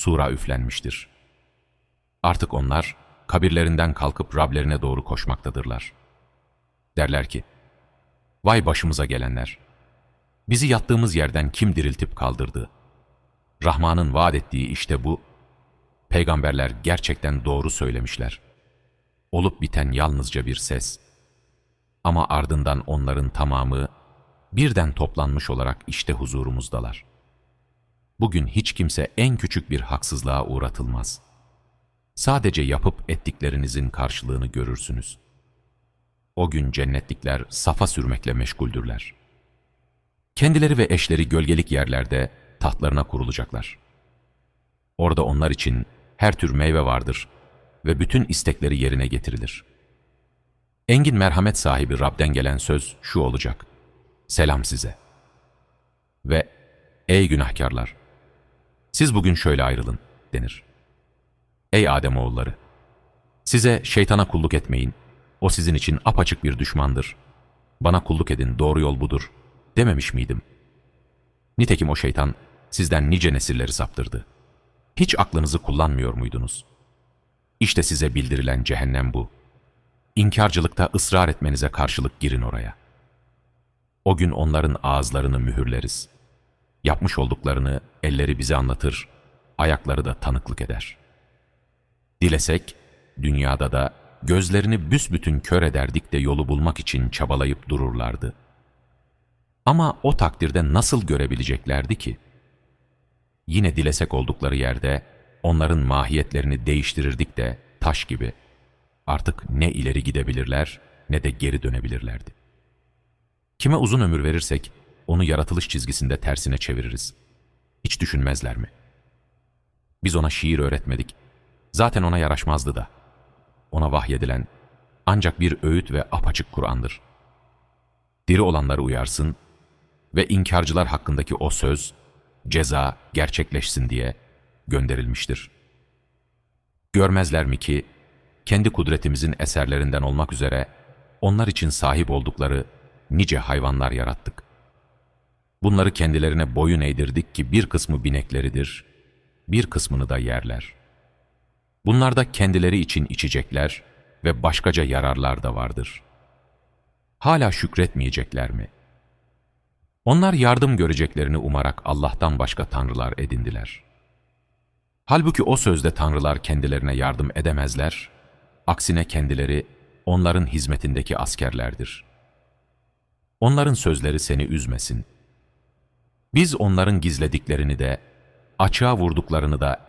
sura üflenmiştir. Artık onlar kabirlerinden kalkıp Rablerine doğru koşmaktadırlar. Derler ki, Vay başımıza gelenler! Bizi yattığımız yerden kim diriltip kaldırdı? Rahman'ın vaat ettiği işte bu. Peygamberler gerçekten doğru söylemişler. Olup biten yalnızca bir ses. Ama ardından onların tamamı birden toplanmış olarak işte huzurumuzdalar. Bugün hiç kimse en küçük bir haksızlığa uğratılmaz. Sadece yapıp ettiklerinizin karşılığını görürsünüz. O gün cennetlikler safa sürmekle meşguldürler. Kendileri ve eşleri gölgelik yerlerde tahtlarına kurulacaklar. Orada onlar için her tür meyve vardır ve bütün istekleri yerine getirilir. Engin merhamet sahibi Rab'den gelen söz şu olacak. Selam size. Ve ey günahkarlar! Siz bugün şöyle ayrılın denir. Ey Ademoğulları! Size şeytana kulluk etmeyin. O sizin için apaçık bir düşmandır. Bana kulluk edin, doğru yol budur. Dememiş miydim? Nitekim o şeytan sizden nice nesilleri saptırdı. Hiç aklınızı kullanmıyor muydunuz? İşte size bildirilen cehennem bu. İnkarcılıkta ısrar etmenize karşılık girin oraya. O gün onların ağızlarını mühürleriz. Yapmış olduklarını elleri bize anlatır, ayakları da tanıklık eder. Dilesek, dünyada da gözlerini büsbütün kör ederdik de yolu bulmak için çabalayıp dururlardı. Ama o takdirde nasıl görebileceklerdi ki? Yine dilesek oldukları yerde onların mahiyetlerini değiştirirdik de taş gibi artık ne ileri gidebilirler ne de geri dönebilirlerdi. Kime uzun ömür verirsek onu yaratılış çizgisinde tersine çeviririz. Hiç düşünmezler mi? Biz ona şiir öğretmedik. Zaten ona yaraşmazdı da. Ona vahyedilen ancak bir öğüt ve apaçık Kur'an'dır. Diri olanları uyarsın ve inkarcılar hakkındaki o söz, ceza gerçekleşsin diye gönderilmiştir. Görmezler mi ki, kendi kudretimizin eserlerinden olmak üzere onlar için sahip oldukları nice hayvanlar yarattık. Bunları kendilerine boyun eğdirdik ki bir kısmı binekleridir, bir kısmını da yerler. Bunlarda kendileri için içecekler ve başkaca yararlar da vardır. Hala şükretmeyecekler mi? Onlar yardım göreceklerini umarak Allah'tan başka tanrılar edindiler. Halbuki o sözde tanrılar kendilerine yardım edemezler, aksine kendileri onların hizmetindeki askerlerdir. Onların sözleri seni üzmesin. Biz onların gizlediklerini de, açığa vurduklarını da